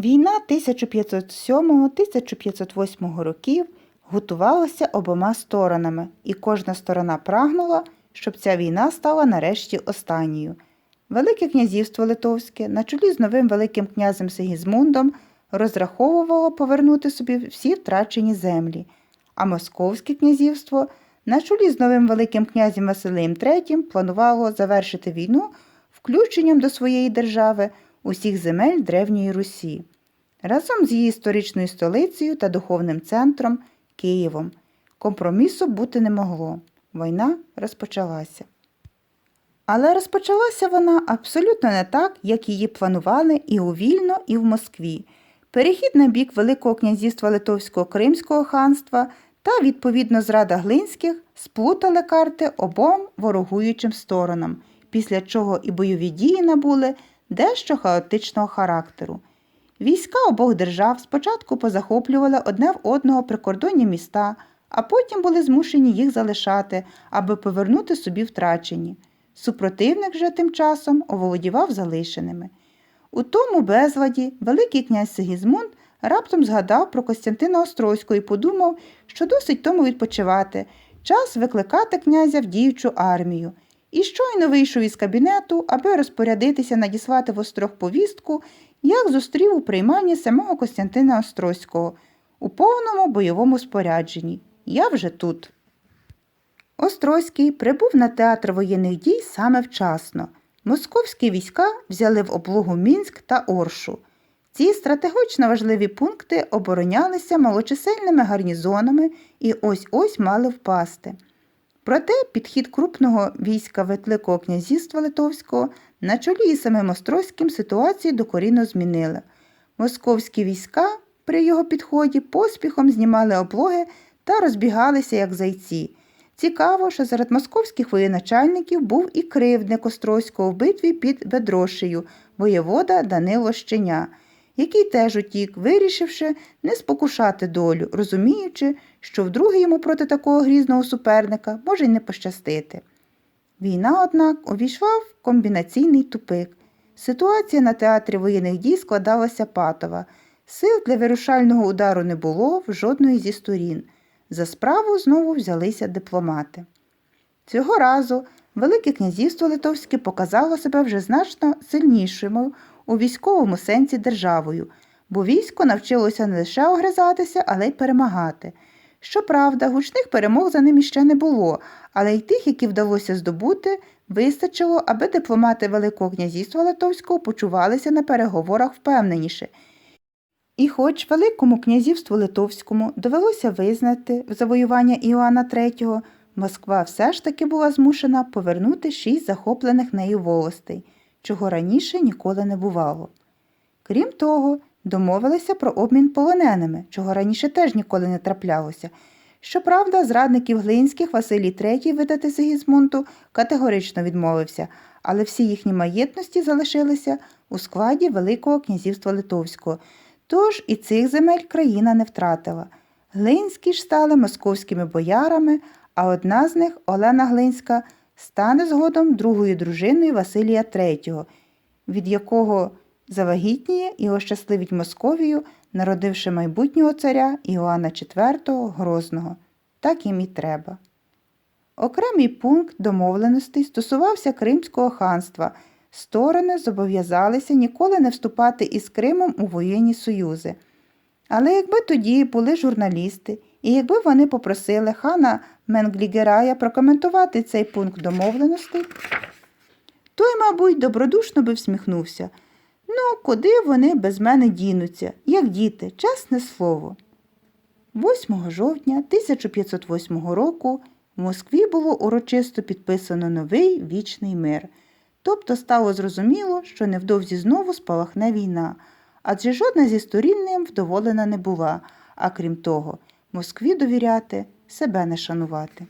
Війна 1507-1508 років готувалася обома сторонами, і кожна сторона прагнула, щоб ця війна стала нарешті останньою. Велике князівство Литовське на чолі з новим Великим князем Сигізмундом розраховувало повернути собі всі втрачені землі, а Московське князівство на чолі з новим Великим князем Василем III планувало завершити війну включенням до своєї держави усіх земель Древньої Русі разом з її історичною столицею та духовним центром Києвом. Компромісу бути не могло. Війна розпочалася. Але розпочалася вона абсолютно не так, як її планували і у Вільно, і в Москві. Перехід на бік Великого князівства Литовського Кримського ханства та, відповідно, зрада Глинських сплутали карти обом ворогуючим сторонам, після чого і бойові дії набули дещо хаотичного характеру. Війська обох держав спочатку позахоплювали одне в одного прикордонні міста, а потім були змушені їх залишати, аби повернути собі втрачені. Супротивник же тим часом оволодівав залишеними. У тому безладі Великий князь Сигізмунд раптом згадав про Костянтина Острозького і подумав, що досить тому відпочивати, час викликати князя в діючу армію. І щойно вийшов із кабінету, аби розпорядитися надіслати в острог повістку, як зустрів у приймальні самого Костянтина Острозького у повному бойовому спорядженні. Я вже тут. Острозький прибув на театр воєнних дій саме вчасно. Московські війська взяли в облогу Мінськ та Оршу. Ці стратегічно важливі пункти оборонялися малочисельними гарнізонами і ось ось мали впасти. Проте підхід крупного війська Великого князівства Литовського на чолі із самим Острозьким ситуацію докорінно змінили. Московські війська при його підході поспіхом знімали облоги та розбігалися, як зайці. Цікаво, що серед московських воєначальників був і кривдник Острозького в битві під Бедрошею, воєвода Данило Щеня, який теж утік, вирішивши не спокушати долю, розуміючи, що вдруге йому проти такого грізного суперника може й не пощастити. Війна, однак, увійшла в комбінаційний тупик. Ситуація на театрі воєнних дій складалася патова. Сил для вирушального удару не було в жодної зі сторін. За справу знову взялися дипломати. Цього разу Велике князівство Литовське показало себе вже значно сильнішим у військовому сенсі державою, бо військо навчилося не лише огризатися, але й перемагати. Щоправда, гучних перемог за ним іще не було, але й тих, які вдалося здобути, вистачило, аби дипломати Великого князівства Литовського почувалися на переговорах впевненіше. І хоч Великому князівству Литовському довелося визнати завоювання Іоанна III, Москва все ж таки була змушена повернути шість захоплених нею волостей, чого раніше ніколи не бувало. Крім того, домовилися про обмін полоненими, чого раніше теж ніколи не траплялося. Щоправда, зрадників Глинських Василій III видати Сигізмунту категорично відмовився, але всі їхні маєтності залишилися у складі Великого князівства Литовського, тож і цих земель країна не втратила. Глинські ж стали московськими боярами, а одна з них, Олена Глинська, стане згодом другою дружиною Василія III, від якого завагітніє і ощасливить Московію, народивши майбутнього царя Іоанна IV Грозного. Так їм і треба. Окремий пункт домовленостей стосувався Кримського ханства. Сторони зобов'язалися ніколи не вступати із Кримом у воєнні союзи. Але якби тоді були журналісти, і якби вони попросили хана Менглігерая прокоментувати цей пункт домовленостей, той, мабуть, добродушно би всміхнувся. Ну, куди вони без мене дінуться, як діти, чесне слово. 8 жовтня 1508 року в Москві було урочисто підписано новий вічний мир. Тобто стало зрозуміло, що невдовзі знову спалахне війна, адже жодна зі сторін ним вдоволена не була, а крім того, Москві довіряти, себе не шанувати.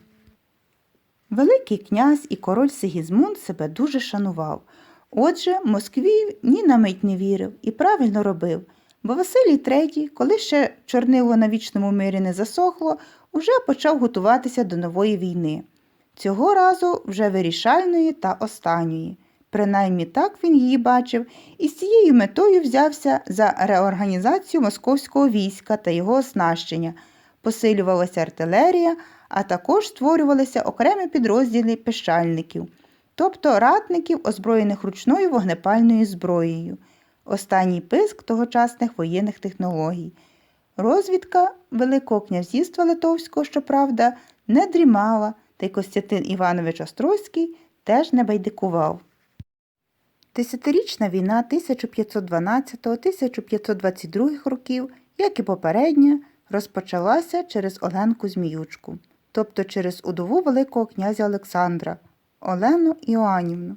Великий князь і король Сигізмунд себе дуже шанував. Отже, Москві ні на мить не вірив і правильно робив, бо Василій III, коли ще чорнило на вічному мирі не засохло, уже почав готуватися до нової війни. Цього разу вже вирішальної та останньої. Принаймні так він її бачив, і з цією метою взявся за реорганізацію московського війська та його оснащення, посилювалася артилерія, а також створювалися окремі підрозділи пищальників, тобто ратників, озброєних ручною вогнепальною зброєю. Останній писк тогочасних воєнних технологій. Розвідка Великого князівства Литовського, щоправда, не дрімала, та й Костянтин Іванович Острозький теж не байдикував. Десятирічна війна 1512-1522 років, як і попередня, розпочалася через Оленку Зміючку, тобто через удову Великого князя Олександра Олену Іоанівну,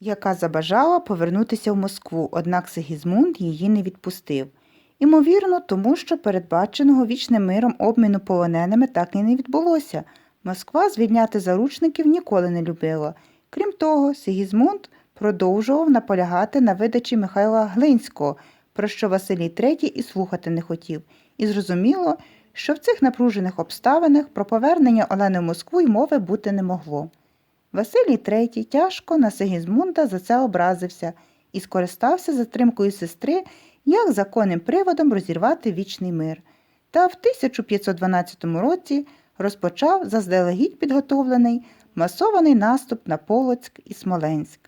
яка забажала повернутися в Москву, однак Сигізмунд її не відпустив. Імовірно, тому що передбаченого вічним миром обміну полоненими так і не відбулося. Москва звільняти заручників ніколи не любила. Крім того, Сигізмунд продовжував наполягати на видачі Михайла Глинського, про що Василій III і слухати не хотів, і зрозуміло, що в цих напружених обставинах про повернення Олени в Москву й мови бути не могло. Василій III тяжко на Сигізмунда за це образився і скористався затримкою сестри як законним приводом розірвати вічний мир. Та в 1512 році розпочав заздалегідь підготовлений масований наступ на Полоцьк і Смоленськ.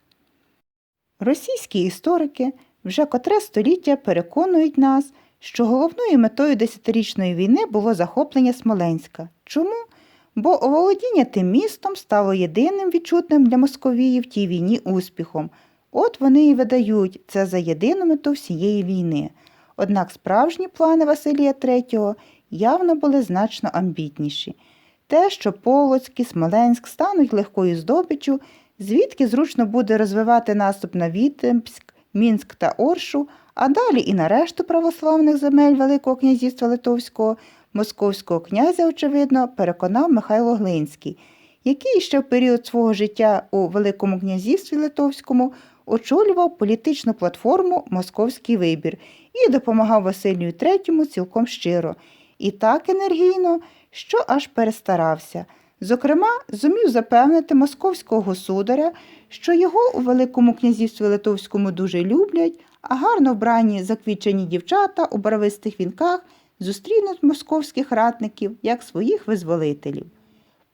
Російські історики вже котре століття переконують нас, що головною метою десятирічної війни було захоплення Смоленська. Чому? Бо оволодіння тим містом стало єдиним відчутним для Московії в тій війні успіхом. От вони і видають це за єдину мету всієї війни. Однак справжні плани Василія III явно були значно амбітніші. Те, що Полоцьк і Смоленськ стануть легкою здобиччю, звідки зручно буде розвивати наступ на Вітебськ, Мінськ та Оршу, а далі і на решту православних земель Великого князівства Литовського, московського князя, очевидно, переконав Михайло Глинський, який ще в період свого життя у Великому князівстві Литовському очолював політичну платформу Московський вибір і допомагав Василію III цілком щиро, і так енергійно, що аж перестарався. Зокрема, зумів запевнити московського государя, що його у Великому князівстві Литовському дуже люблять, а гарно вбрані заквічені дівчата у барвистих вінках зустрінуть московських ратників як своїх визволителів.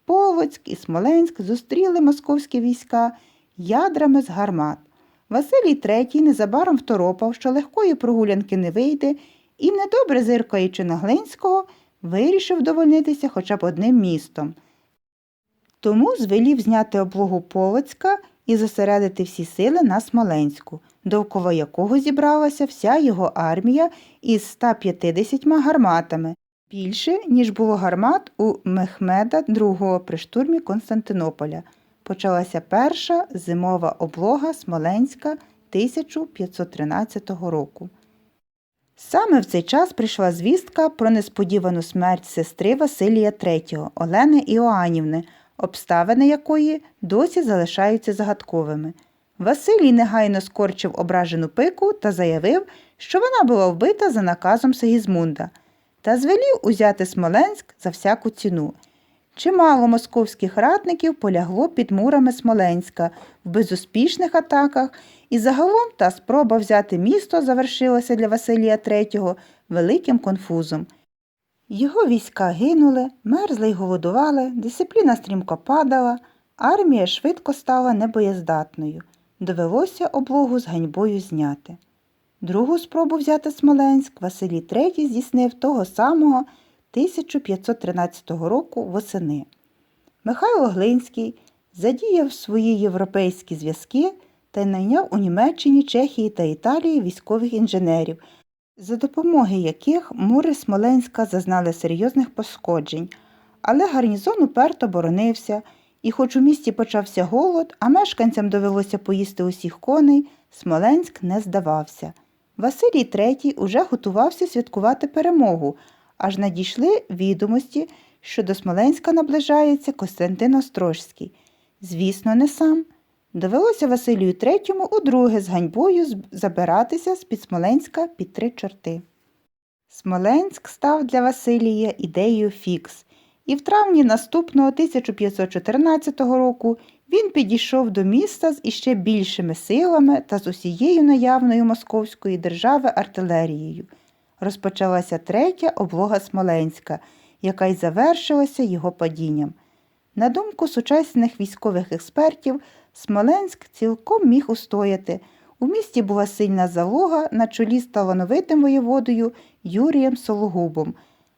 Полоцьк і Смоленськ зустріли московські війська ядрами з гармат. Василій III незабаром второпав, що легкої прогулянки не вийде, і, недобре зиркаючи на Глинського, вирішив довольнитися хоча б одним містом. Тому звелів зняти облогу Полоцька і зосередити всі сили на Смоленську, довкола якого зібралася вся його армія із 150 гарматами, більше, ніж було гармат у Мехмеда II при штурмі Константинополя. Почалася перша зимова облога Смоленська 1513 року. Саме в цей час прийшла звістка про несподівану смерть сестри Василія III Олени Іоанівни, обставини якої досі залишаються загадковими. Василій негайно скорчив ображену пику та заявив, що вона була вбита за наказом Сигізмунда, та звелів узяти Смоленськ за всяку ціну. Чимало московських ратників полягло під мурами Смоленська в безуспішних атаках, і загалом та спроба взяти місто завершилася для Василія III великим конфузом. Його війська гинули, мерзли й голодували, дисципліна стрімко падала, армія швидко стала небоєздатною. Довелося облогу з ганьбою зняти. Другу спробу взяти Смоленськ Василій III здійснив того самого 1513 року восени. Михайло Глинський задіяв свої європейські зв'язки та найняв у Німеччині, Чехії та Італії військових інженерів, за допомоги яких мури Смоленська зазнали серйозних пошкоджень, але гарнізон уперто боронився, і, хоч у місті почався голод, а мешканцям довелося поїсти усіх коней, Смоленськ не здавався. Василій III уже готувався святкувати перемогу, аж надійшли відомості, що до Смоленська наближається Костянтин Острожський. Звісно, не сам. Довелося Василію III удруге з ганьбою забиратися з-під Смоленська під три чорти. Смоленськ став для Василія ідеєю фікс, і в травні наступного 1514 року Він підійшов до міста з іще більшими силами та з усією наявною московської держави артилерією. Розпочалася третя облога Смоленська, яка й завершилася його падінням. На думку сучасних військових експертів, Смоленськ цілком міг устояти. У місті була сильна залога на чолі з талановитим воєводою Юрієм Сологубом.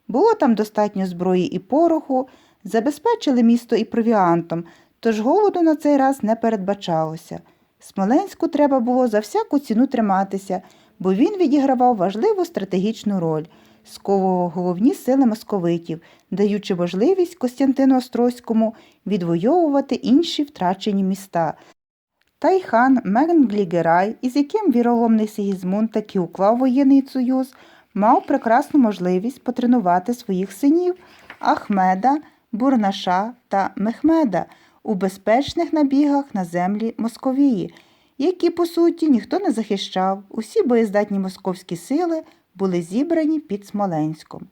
Було там достатньо зброї і пороху, забезпечили місто і провіантом, тож голоду на цей раз не передбачалося. Смоленську треба було за всяку ціну триматися, бо він відігравав важливу стратегічну роль, сковував головні сили московитів, даючи можливість Костянтину Острозькому відвоювати інші втрачені міста. Та й хан Менглігерай, із яким віроломний Сигізмунд таки уклав воєнний союз, мав прекрасну можливість потренувати своїх синів Ахмеда, Бурнаша та Мехмеда у безпечних набігах на землі Московії, які, по суті, ніхто не захищав. Усі боєздатні московські сили були зібрані під Смоленськом.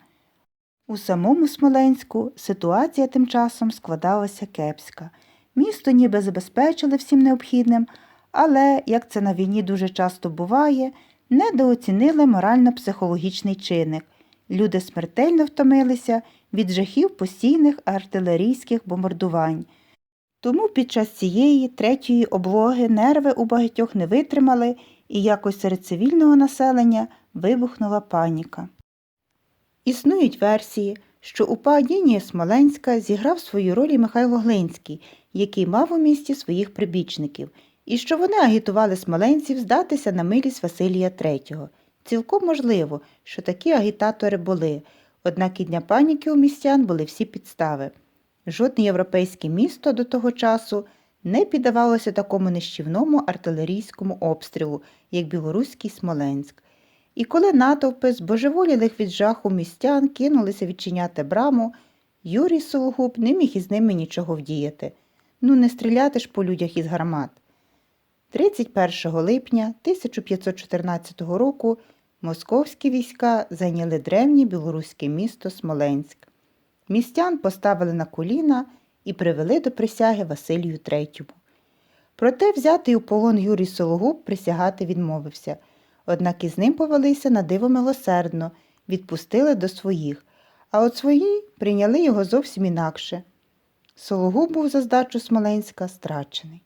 У самому Смоленську ситуація тим часом складалася кепська. Місто ніби забезпечили всім необхідним, але, як це на війні дуже часто буває, недооцінили морально-психологічний чинник. Люди смертельно втомилися від жахів постійних артилерійських бомбардувань. Тому під час цієї третьої облоги нерви у багатьох не витримали і якось серед цивільного населення вибухнула паніка. Існують версії, що у падінні Смоленська зіграв свою роль і Михайло Глинський, який мав у місті своїх прибічників, і що вони агітували смоленців здатися на милість Василія III. Цілком можливо, що такі агітатори були, однак і для паніки у містян були всі підстави. Жодне європейське місто до того часу не піддавалося такому нищівному артилерійському обстрілу, як білоруський Смоленськ. І коли натовпи збожеволілих від жаху містян кинулися відчиняти браму, Юрій Сологуб не міг із ними нічого вдіяти. Ну, не стріляти ж по людях із гармат. 31 липня 1514 року московські війська зайняли древнє білоруське місто Смоленськ. Містян поставили на коліна і привели до присяги Василію III. Проте взятий у полон Юрій Сологуб присягати відмовився, однак із ним повелися на диво милосердно, відпустили до своїх, а от свої прийняли його зовсім інакше. Сологуб був за здачу Смоленська страчений.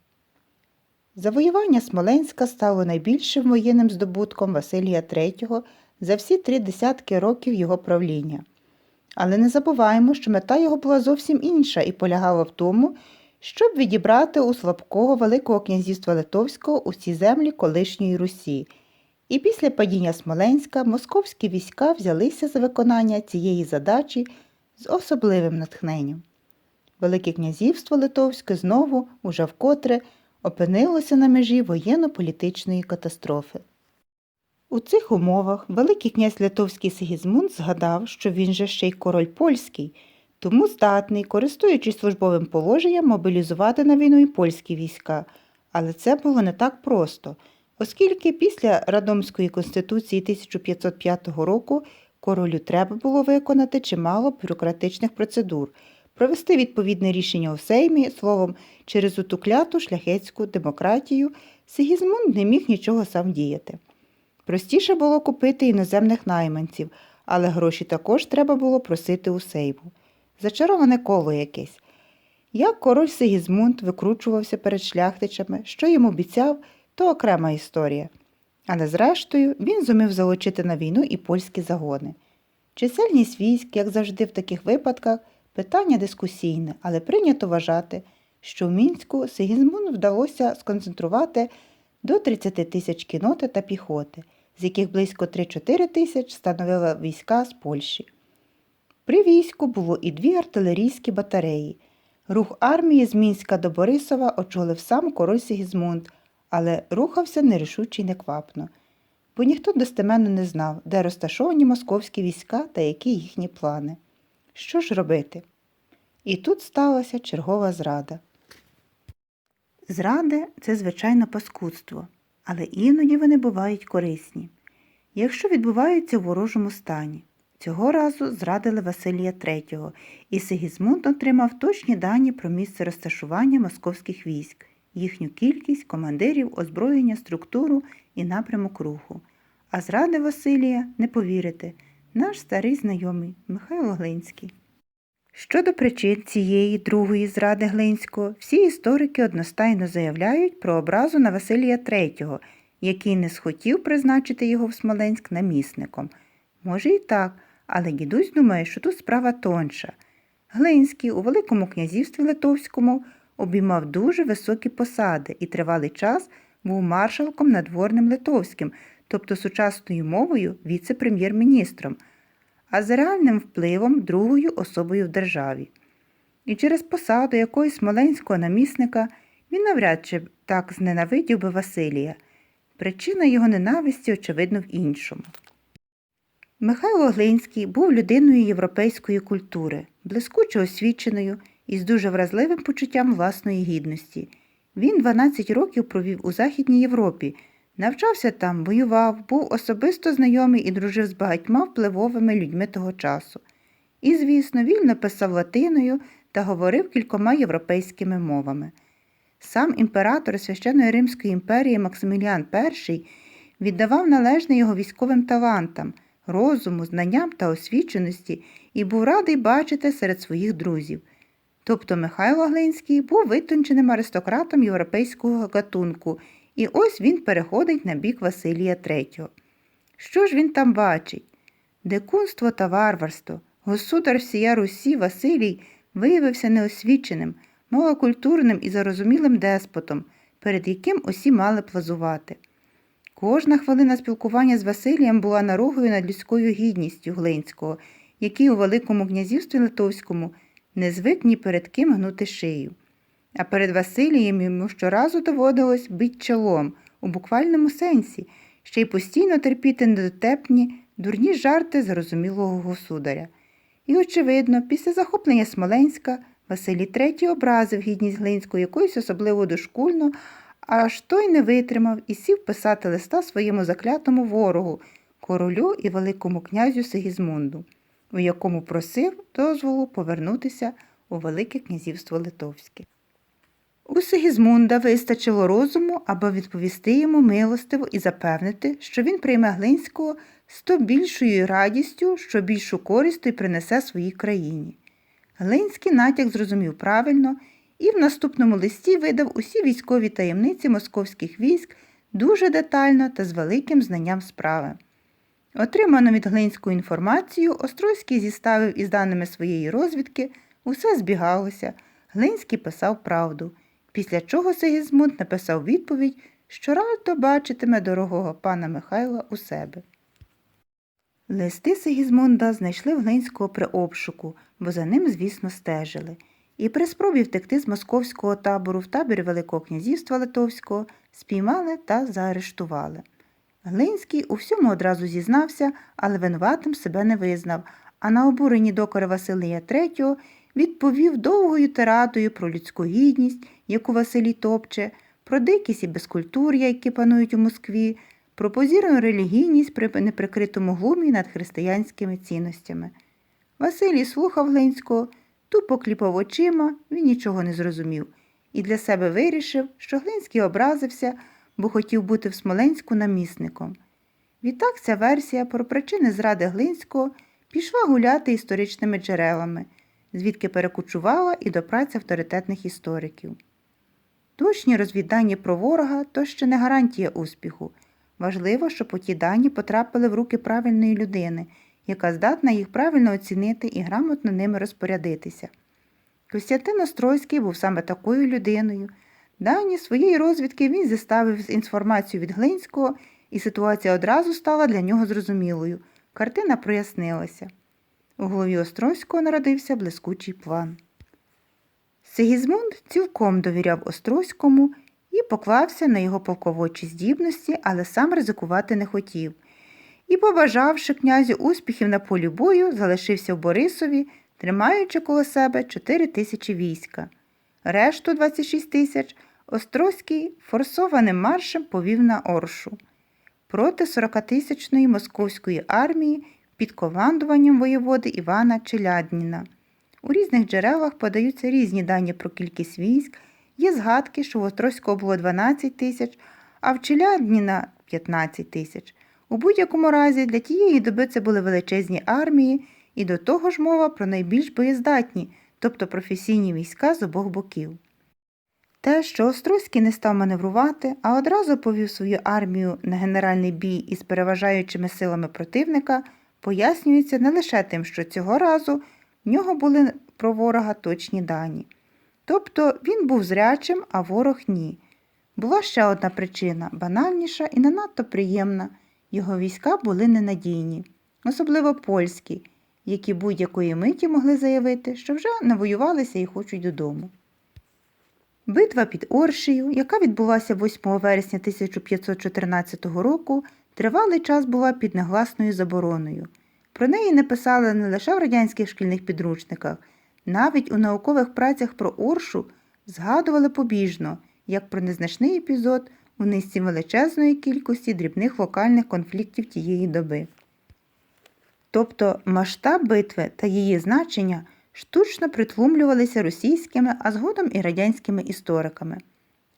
Завоювання Смоленська стало найбільшим воєнним здобутком Василія III за всі три десятки років його правління. Але не забуваємо, що мета його була зовсім інша і полягала в тому, щоб відібрати у слабкого Великого князівства Литовського усі землі колишньої Русі. І після падіння Смоленська московські війська взялися за виконання цієї задачі з особливим натхненням. Велике князівство Литовське знову, уже вкотре, опинилося на межі воєнно-політичної катастрофи. У цих умовах Великий князь Литовський Сигізмунд згадав, що він же ще й король польський, тому здатний, користуючись службовим положенням, мобілізувати на війну і польські війська. Але це було не так просто, оскільки після Радомської конституції 1505 року королю треба було виконати чимало бюрократичних процедур, провести відповідне рішення у Сеймі, словом, через оту кляту шляхетську демократію Сигізмунд не міг нічого сам діяти. Простіше було купити іноземних найманців, але гроші також треба було просити у сейву. Зачароване коло якесь. Як король Сигізмунд викручувався перед шляхтичами, що йому обіцяв, то окрема історія. Але зрештою він зумів залучити на війну і польські загони. Чисельність військ, як завжди в таких випадках, питання дискусійне, але прийнято вважати, що в Мінську Сигізмунд вдалося сконцентрувати до 30 тисяч кіноти та піхоти, з яких близько 3-4 тисяч становили війська з Польщі. При війську було і дві артилерійські батареї. Рух армії з Мінська до Борисова очолив сам король Сигізмунд, але рухався нерішуче й неквапно, бо ніхто достеменно не знав, де розташовані московські війська та які їхні плани. Що ж робити? І тут сталася чергова зрада. Зради це, звичайно, паскудство, але іноді вони бувають корисні, якщо відбуваються в ворожому стані. Цього разу зрадили Василія III, і Сигізмунд отримав точні дані про місце розташування московських військ, їхню кількість, командирів, озброєння, структуру і напрямок руху. А зради Василія не повірите, наш старий знайомий Михайло Глинський. Щодо причин цієї другої зради Глинського, всі історики одностайно заявляють про образу на Василія III, який не схотів призначити його в Смоленськ намісником. Може і так, але дідусь думає, що тут справа тонша. Глинський у Великому князівстві Литовському обіймав дуже високі посади і тривалий час був маршалком надворним литовським, тобто сучасною мовою віце-прем'єр-міністром, а за реальним впливом другою особою в державі. І через посаду якогось смоленського намісника він навряд чи так зненавидів би Василія. Причина його ненависті, очевидно, в іншому. Михайло Глинський був людиною європейської культури, блискуче освіченою і з дуже вразливим почуттям власної гідності. Він 12 років провів у Західній Європі, навчався там, воював, був особисто знайомий і дружив з багатьма впливовими людьми того часу. І, звісно, вільно писав латиною та говорив кількома європейськими мовами. Сам імператор Священної Римської імперії Максиміліан І віддавав належне його військовим талантам, розуму, знанням та освіченості і був радий бачити серед своїх друзів. Тобто Михайло Глинський був витонченим аристократом європейського гатунку, і ось він переходить на бік Василія III. Що ж він там бачить? Дикунство та варварство. Государ всія Русі Василій виявився неосвіченим, малокультурним і зарозумілим деспотом, перед яким усі мали плазувати. Кожна хвилина спілкування з Василієм була нарогою над людською гідністю Глинського, який у Великому князівстві Литовському не звик ні перед ким гнути шию. А перед Василієм йому щоразу доводилось бить чолом у буквальному сенсі, ще й постійно терпіти недотепні, дурні жарти зрозумілого государя. І, очевидно, після захоплення Смоленська Василій III образив гідність Глинського якоюсь особливо дошкульно, аж той не витримав і сів писати листа своєму заклятому ворогу, королю і великому князю Сигізмунду, у якому просив дозволу повернутися у Велике князівство Литовське. У Сигізмунда вистачило розуму, аби відповісти йому милостиво і запевнити, що він прийме Глинського з то більшою радістю, що більшу користь й принесе своїй країні. Глинський натяк зрозумів правильно і в наступному листі видав усі військові таємниці московських військ дуже детально та з великим знанням справи. Отриману від Глинську інформацію Острозький зіставив із даними своєї розвідки, усе збігалося. Глинський писав правду, після чого Сигізмунд написав відповідь, що радо бачитиме дорогого пана Михайла у себе. Листи Сигізмунда знайшли в Глинського при обшуку, бо за ним, звісно, стежили. І при спробі втекти з московського табору в табір Великого князівства Литовського спіймали та заарештували. Глинський у всьому одразу зізнався, але винуватим себе не визнав, а на обурені докора Василія III відповів довгою тирадою про людську гідність, яку Василій топче, про дикість і безкультур'я, які панують у Москві, про позірну релігійність при неприкритому глумі над християнськими цінностями. Василій слухав Глинського, тупо кліпав очима, він нічого не зрозумів, і для себе вирішив, що Глинський образився, бо хотів бути в Смоленську намісником. Відтак ця версія про причини зради Глинського пішла гуляти історичними джерелами, звідки перекочувала і до праці авторитетних істориків. Точні розвідання про ворога то ще не гарантія успіху. Важливо, щоб ті дані потрапили в руки правильної людини, яка здатна їх правильно оцінити і грамотно ними розпорядитися. Костянтин Острозький був саме такою людиною. Дані своєї розвідки він зіставив з інформацією від Глинського, і ситуація одразу стала для нього зрозумілою. Картина прояснилася. У голові Острозького народився блискучий план. Сигізмунд цілком довіряв Острозькому і поклався на його полководчі здібності, але сам ризикувати не хотів. І, побажавши князю успіхів на полі бою, залишився в Борисові, тримаючи коло себе 4 тисячі війська. Решту 26 тисяч Острозький форсованим маршем повів на Оршу. Проти 40-тисячної московської армії під командуванням воєводи Івана Челядніна. У різних джерелах подаються різні дані про кількість військ. Є згадки, що в Острозького було 12 тисяч, а в Челядніна 15 тисяч. У будь-якому разі для тієї доби це були величезні армії, і до того ж мова про найбільш боєздатні, тобто професійні війська з обох боків. Те, що Острозький не став маневрувати, а одразу повів свою армію на генеральний бій із переважаючими силами противника, пояснюється не лише тим, що цього разу в нього були про ворога точні дані. Тобто він був зрячим, а ворог ні. Була ще одна причина банальніша і не надто приємна його війська були ненадійні, особливо польські, які будь-якої миті могли заявити, що вже навоювалися і хочуть додому. Битва під Оршею, яка відбулася 8 вересня 1514 року, тривалий час була під негласною забороною. Про неї не писали не лише в радянських шкільних підручниках, навіть у наукових працях про Оршу згадували побіжно, як про незначний епізод у низці величезної кількості дрібних локальних конфліктів тієї доби. Тобто масштаб битви та її значення штучно притлумлювалися російськими, а згодом і радянськими істориками.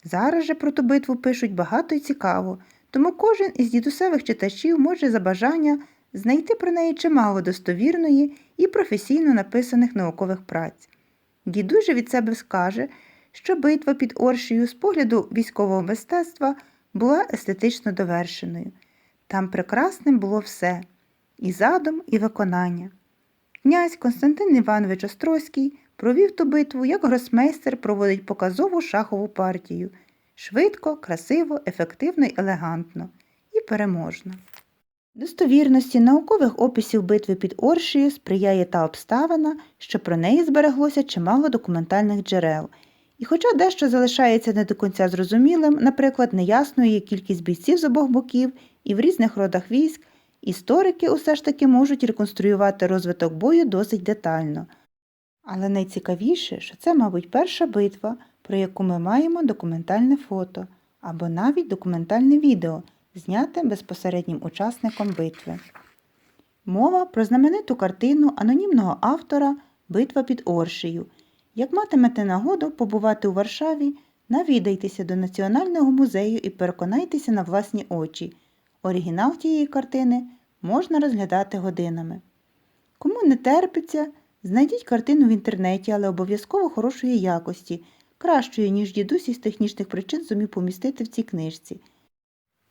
Зараз же про ту битву пишуть багато і цікаво, тому кожен із дідусевих читачів може за бажання знайти про неї чимало достовірної і професійно написаних наукових праць. Дідусь же від себе скаже, що битва під Оршею з погляду військового мистецтва була естетично довершеною. Там прекрасним було все і задум, і виконання. Князь Константин Іванович Острозький провів ту битву, як гросмейстер проводить показову шахову партію швидко, красиво, ефективно й елегантно і переможно. Достовірності наукових описів битви під Оршею сприяє та обставина, що про неї збереглося чимало документальних джерел. І хоча дещо залишається не до кінця зрозумілим, наприклад, неясною є кількість бійців з обох боків і в різних родах військ, історики усе ж таки можуть реконструювати розвиток бою досить детально. Але найцікавіше, що це, мабуть, перша битва, про яку ми маємо документальне фото або навіть документальне відео, зняте безпосереднім учасником битви. Мова про знамениту картину анонімного автора Битва під Оршею. Як матимете нагоду побувати у Варшаві, навідайтеся до Національного музею і переконайтеся на власні очі. Оригінал тієї картини можна розглядати годинами. Кому не терпиться, знайдіть картину в інтернеті, але обов'язково хорошої якості, кращої, ніж дідусь із технічних причин зумів помістити в цій книжці.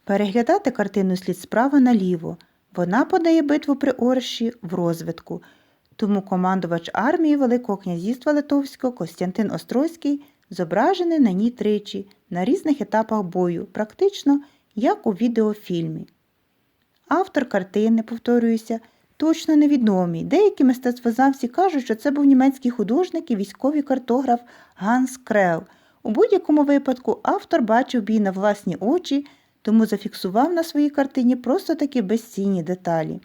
Переглядати картину слід справа наліво. Вона подає битву при Орші в розвитку. Тому командувач армії Великого князівства Литовського Костянтин Острозький зображений на ній тричі на різних етапах бою, практично як у відеофільмі. Автор картини, повторююся, точно невідомий. Деякі мистецтвознавці кажуть, що це був німецький художник і військовий картограф Ганс Крел. У будь-якому випадку автор бачив бій на власні очі, тому зафіксував на своїй картині просто такі безцінні деталі.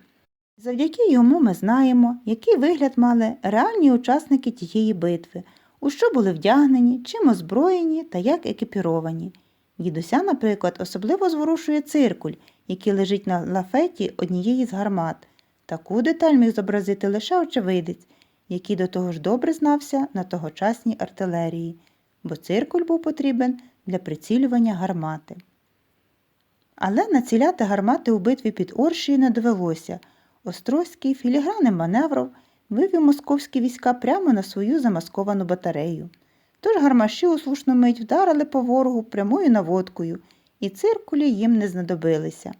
Завдяки йому ми знаємо, який вигляд мали реальні учасники тієї битви, у що були вдягнені, чим озброєні та як екіпіровані. Дідуся, наприклад, особливо зворушує циркуль, який лежить на лафеті однієї з гармат. Таку деталь міг зобразити лише очевидець, який до того ж добре знався на тогочасній артилерії, бо циркуль був потрібен для прицілювання гармати. Але націляти гармати у битві під Оршею не довелося. Острозький філігранним маневром вивів московські війська прямо на свою замасковану батарею. Тож гармаші у слушну мить вдарили по ворогу прямою наводкою, і циркулі їм не знадобилися.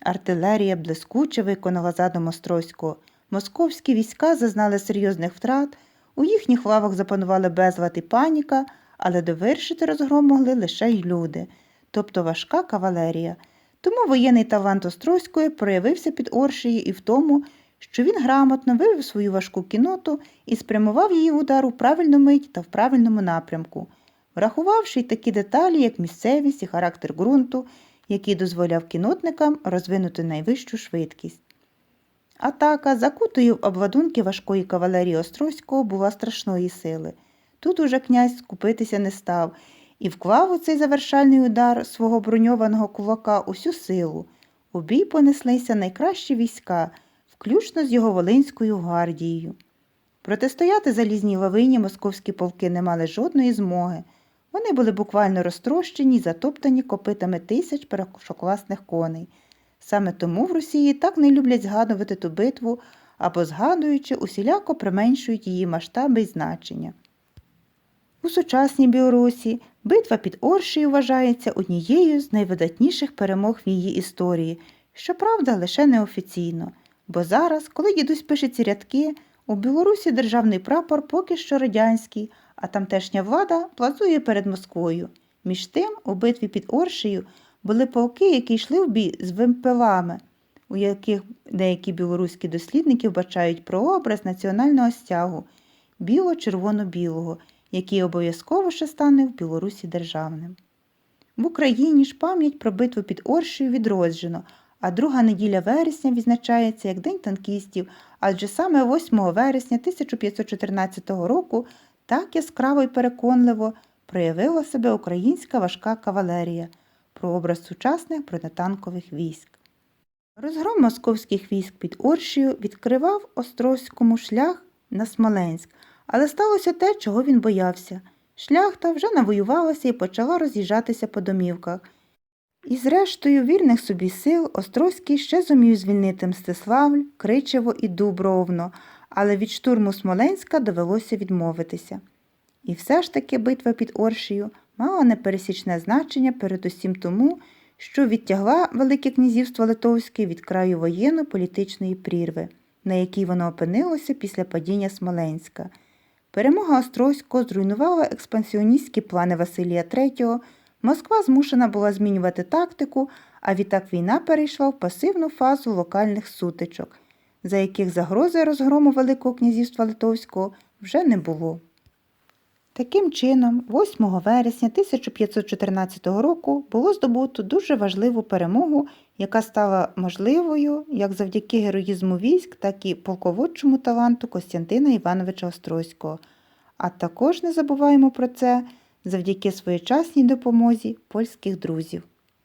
Артилерія блискуче виконала задум Острозького. Московські війська зазнали серйозних втрат, у їхніх лавах запанували безлад і паніка, але довершити розгром могли лише й люди, тобто важка кавалерія. Тому воєнний талант Острозької проявився під Оршею і в тому, що він грамотно вивів свою важку кіноту і спрямував її удар у правильну мить та в правильному напрямку, врахувавши й такі деталі, як місцевість і характер ґрунту, який дозволяв кінотникам розвинути найвищу швидкість. Атака, закутою в обладунки важкої кавалерії Острозького, була страшної сили. Тут уже князь скупитися не став і вклав у цей завершальний удар свого броньованого кулака усю силу. У бій понеслися найкращі війська, включно з його Волинською гвардією. Протистояти залізній лавині московські полки не мали жодної змоги. Вони були буквально розтрощені й затоптані копитами тисяч першокласних коней. Саме тому в Росії так не люблять згадувати ту битву або згадуючи, усіляко применшують її масштаби й значення. У сучасній Білорусі битва під Оршею вважається однією з найвидатніших перемог в її історії, щоправда, лише неофіційно. Бо зараз, коли дідусь пише ці рядки, у Білорусі державний прапор поки що радянський, а тамтешня влада плазує перед Москвою. Між тим, у битві під Оршею були полки, які йшли в бій з вимпелами, у яких деякі білоруські дослідники вбачають прообраз національного стягу біло-червоно-білого, який обов'язково ще стане в Білорусі державним. В Україні ж пам'ять про битву під Оршею відроджено, а друга неділя вересня відзначається як День танкістів, адже саме 8 вересня 1514 року так яскраво й переконливо проявила себе українська важка кавалерія, прообраз сучасних бронетанкових військ. Розгром московських військ під Оршею відкривав Острозькому шлях на Смоленськ, але сталося те, чого він боявся. Шляхта вже навоювалася і почала роз'їжджатися по домівках. І зрештою вірних собі сил Острозький ще зумів звільнити Мстиславль, Кричево і Дубровно, але від штурму Смоленська довелося відмовитися. І все ж таки битва під Оршею мала непересічне значення передусім тому, що відтягла Велике князівство Литовське від краю воєнно-політичної прірви, на якій воно опинилося після падіння Смоленська. Перемога Острозького зруйнувала експансіоністські плани Василія III, Москва змушена була змінювати тактику, а відтак війна перейшла в пасивну фазу локальних сутичок, за яких загрози розгрому Великого князівства Литовського вже не було. Таким чином, 8 вересня 1514 року було здобуто дуже важливу перемогу, яка стала можливою як завдяки героїзму військ, так і полководчому таланту Костянтина Івановича Острозького. А також не забуваємо про це завдяки своєчасній допомозі польських друзів.